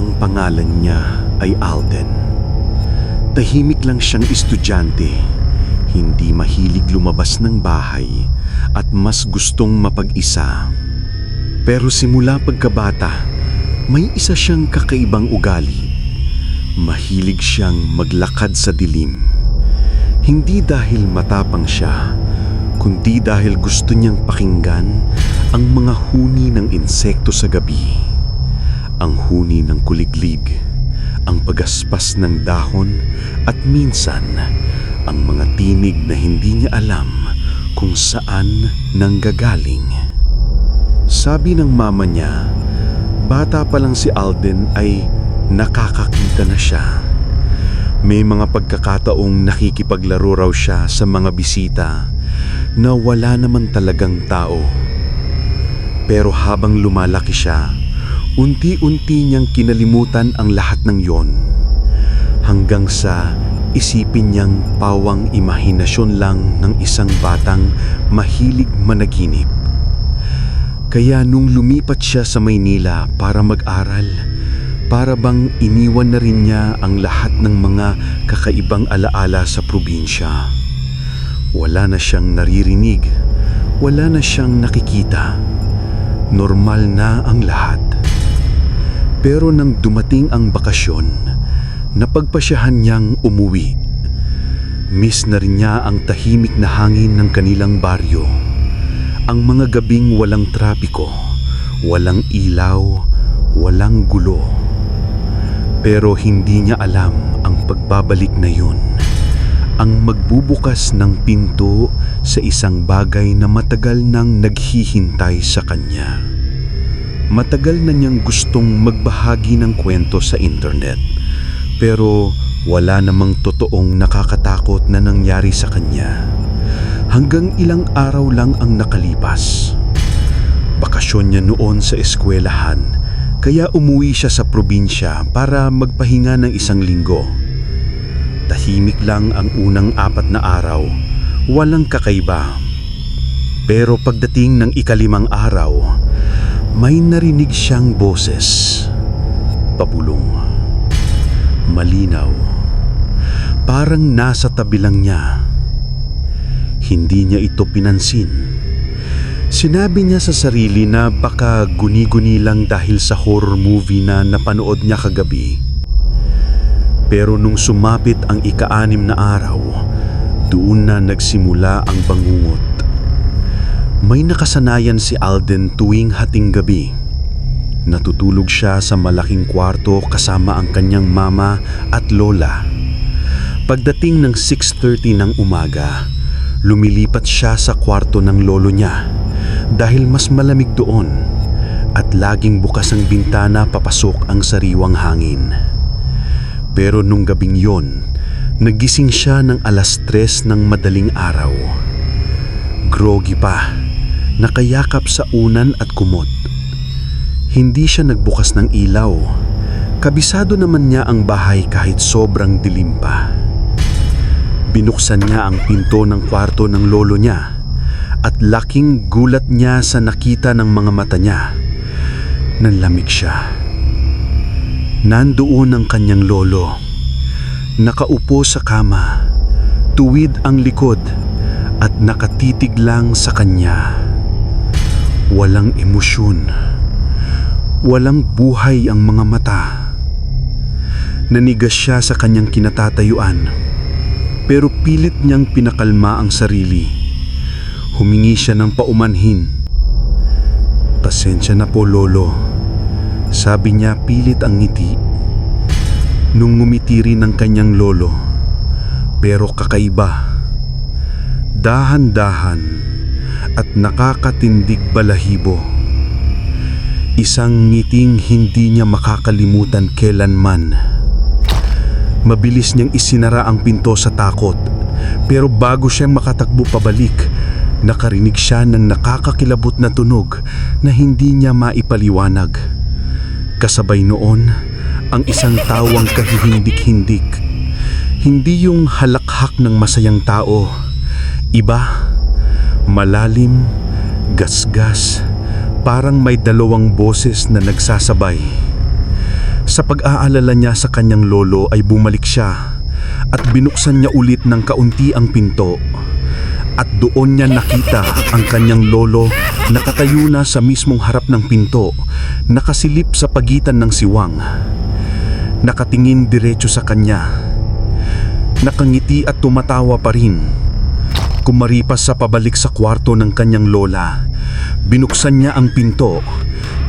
Ang pangalan niya ay Alden. Tahimik lang siyang estudyante, hindi mahilig lumabas ng bahay at mas gustong mapag-isa. Pero simula pagkabata, may isa siyang kakaibang ugali. Mahilig siyang maglakad sa dilim. Hindi dahil matapang siya, kundi dahil gusto niyang pakinggan ang mga huni ng insekto sa gabi. Ang huni ng kuliglig, ang pagaspas ng dahon at minsan ang mga tinig na hindi niya alam kung saan nanggagaling. Sabi ng mama niya, bata pa lang si Alden ay nakakakita na siya. May mga pagkakataong nakikipaglaro raw siya sa mga bisita na wala naman talagang tao. Pero habang lumalaki siya, unti-unti niyang kinalimutan ang lahat ng yon. Hanggang sa isipin niyang pawang imahinasyon lang ng isang batang mahilig managinip. Kaya nung lumipat siya sa Maynila para mag-aral, para bang iniwan na rin niya ang lahat ng mga kakaibang alaala sa probinsya. Wala na siyang naririnig, wala na siyang nakikita. Normal na ang lahat. Pero nang dumating ang bakasyon, napagpasyahan niyang umuwi. Miss na rin niya ang tahimik na hangin ng kanilang baryo. Ang mga gabing walang trapiko, walang ilaw, walang gulo. Pero hindi niya alam ang pagbabalik na yun. Ang magbubukas ng pinto sa isang bagay na matagal nang naghihintay sa kanya. Matagal na niyang gustong magbahagi ng kwento sa internet. Pero wala namang totoong nakakatakot na nangyari sa kanya. Hanggang ilang araw lang ang nakalipas. Bakasyon niya noon sa eskwelahan kaya umuwi siya sa probinsya para magpahinga ng isang linggo. Tahimik lang ang unang apat na araw, walang kakaiba. Pero pagdating ng ikalimang araw, may narinig siyang boses. Pabulong. Malinaw. Parang nasa tabi lang niya. Hindi niya ito pinansin. Sinabi niya sa sarili na baka guni-guni lang dahil sa horror movie na napanood niya kagabi. Pero nung sumapit ang ika-anim na araw, doon na nagsimula ang bangungot. May nakasanayan si Alden tuwing hating gabi. Natutulog siya sa malaking kwarto kasama ang kanyang mama at lola. Pagdating ng 6.30 ng umaga, lumilipat siya sa kwarto ng lolo niya dahil mas malamig doon at laging bukas ang bintana papasok ang sariwang hangin. Pero nung gabing yon, nagising siya ng alas tres ng madaling araw. Groggy pa, nakayakap sa unan at kumot. Hindi siya nagbukas ng ilaw. Kabisado naman niya ang bahay kahit sobrang dilim pa. Binuksan niya ang pinto ng kwarto ng lolo niya at laking gulat niya sa nakita ng mga mata niya. Nanlamig siya. Nandoon ang kanyang lolo. Nakaupo sa kama, tuwid ang likod at nakatitig lang sa kanya. Walang emosyon. Walang buhay ang mga mata. Nanigas siya sa kanyang kinatatayuan, pero pilit niyang pinakalma ang sarili. Humingi siya ng paumanhin. Pasensya na po, Lolo. Sabi niya pilit ang ngiti. Nung ngumiti rin ang kanyang lolo. Pero kakaiba. Dahan-dahan at nakakatindig balahibo. Isang ngiting hindi niya makakalimutan kailanman. Mabilis niyang isinara ang pinto sa takot. Pero bago siyang makatakbo pabalik, nakarinig siya ng nakakakilabot na tunog na hindi niya maipaliwanag. Kasabay noon, ang isang tawang kahihindik-hindik. Hindi yung halakhak ng masayang tao. Iba, malalim, gasgas, parang may dalawang boses na nagsasabay. Sa pag-aalala niya sa kanyang lolo ay bumalik siya at binuksan niya ulit ng kaunti ang pinto. At doon niya nakita ang kanyang lolo nakatayo na sa mismong harap ng pinto, nakasilip sa pagitan ng siwang. Nakatingin diretso sa kanya. Nakangiti at tumatawa pa rin. Kumaripas sa pabalik sa kwarto ng kanyang lola. Binuksan niya ang pinto,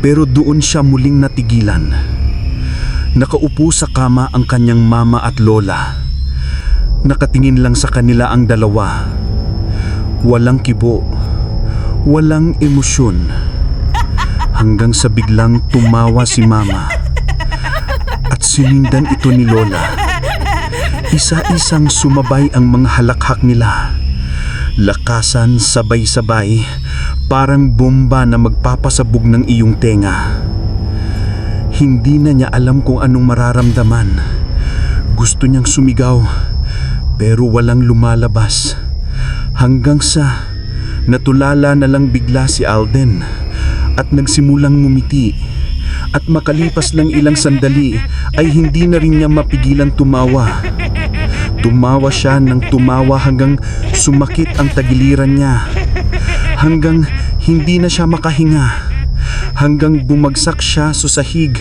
pero doon siya muling natigilan. Nakaupo sa kama ang kanyang mama at lola. Nakatingin lang sa kanila ang dalawa. Walang kibo, walang emosyon. Hanggang sa biglang tumawa si mama. At sinindan ito ni lola. Isa-isang sumabay ang mga halakhak nila. Lakasan sabay-sabay, parang bomba na magpapasabog ng iyong tenga. Hindi na niya alam kung anong mararamdaman. Gusto niyang sumigaw, pero walang lumalabas. Hanggang sa natulala na lang bigla si Alden at nagsimulang ngumiti. At makalipas ng ilang sandali ay hindi na rin niya mapigilan tumawa. Tumawa siya ng tumawa hanggang sumakit ang tagiliran niya. Hanggang hindi na siya makahinga. Hanggang bumagsak siya sa sahig,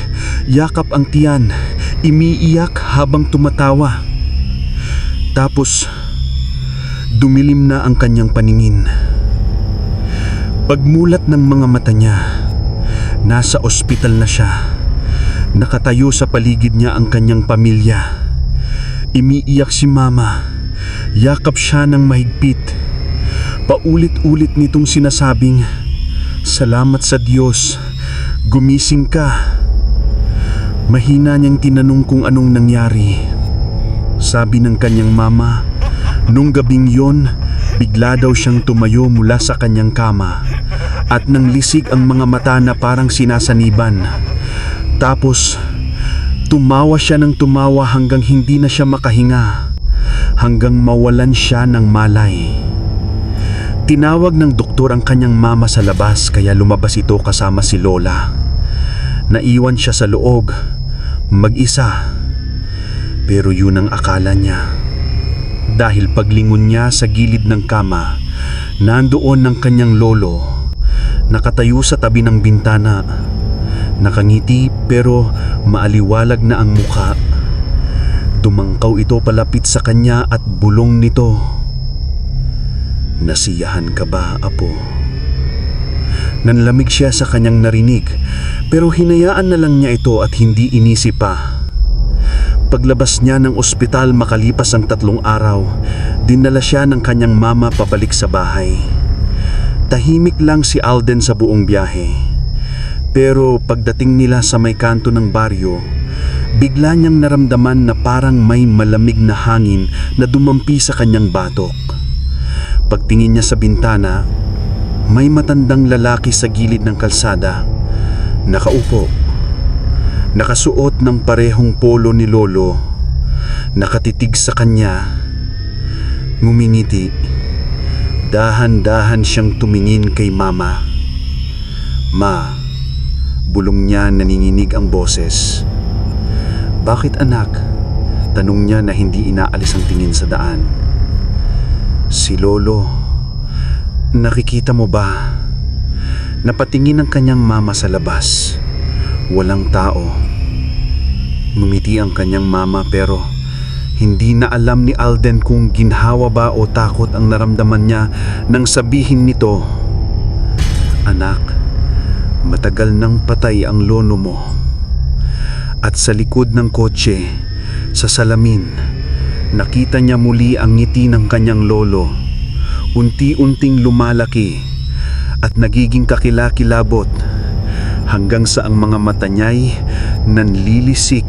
yakap ang tiyan, imiiyak habang tumatawa. Tapos, dumilim na ang kanyang paningin. Pagmulat ng mga mata niya, nasa ospital na siya. Nakatayo sa paligid niya ang kanyang pamilya. Imiiyak si mama. Yakap siya ng mahigpit. Paulit-ulit nitong sinasabing, Salamat sa Diyos. Gumising ka. Mahina niyang tinanong kung anong nangyari. Sabi ng kanyang mama, nung gabing yon, bigla daw siyang tumayo mula sa kanyang kama at nang lisig ang mga mata na parang sinasaniban. Tapos, tumawa siya ng tumawa hanggang hindi na siya makahinga, hanggang mawalan siya ng malay. Tinawag ng doktor ang kanyang mama sa labas kaya lumabas ito kasama si Lola. Naiwan siya sa loob, mag-isa. Pero yun ang akala niya. Dahil paglingon niya sa gilid ng kama, nandoon ng kanyang lolo, nakatayo sa tabi ng bintana. Nakangiti pero maaliwalag na ang muka. Dumangkaw ito palapit sa kanya at bulong nito. Nasiyahan ka ba, Apo? Nanlamig siya sa kanyang narinig pero hinayaan na lang niya ito at hindi inisip pa. Paglabas niya ng ospital makalipas ang tatlong araw, dinala siya ng kanyang mama pabalik sa bahay. Tahimik lang si Alden sa buong biyahe. Pero pagdating nila sa may kanto ng baryo, bigla niyang naramdaman na parang may malamig na hangin na dumampi sa kanyang batok. Pagtingin niya sa bintana, may matandang lalaki sa gilid ng kalsada. Nakaupo. Nakasuot ng parehong polo ni Lolo. Nakatitig sa kanya. Ngumingiti. Dahan-dahan siyang tumingin kay Mama. Ma, bulong niya naninginig ang boses. Bakit anak? Tanong niya na hindi inaalis ang tingin sa daan. Si Lolo, nakikita mo ba? Napatingin ang kanyang mama sa labas. Walang tao. Ngumiti ang kanyang mama pero hindi na alam ni Alden kung ginhawa ba o takot ang naramdaman niya nang sabihin nito, Anak, matagal nang patay ang lono mo. At sa likod ng kotse, sa salamin, nakita niya muli ang ngiti ng kanyang lolo. Unti-unting lumalaki at nagiging kakilakilabot hanggang sa ang mga mata niya'y nanlilisik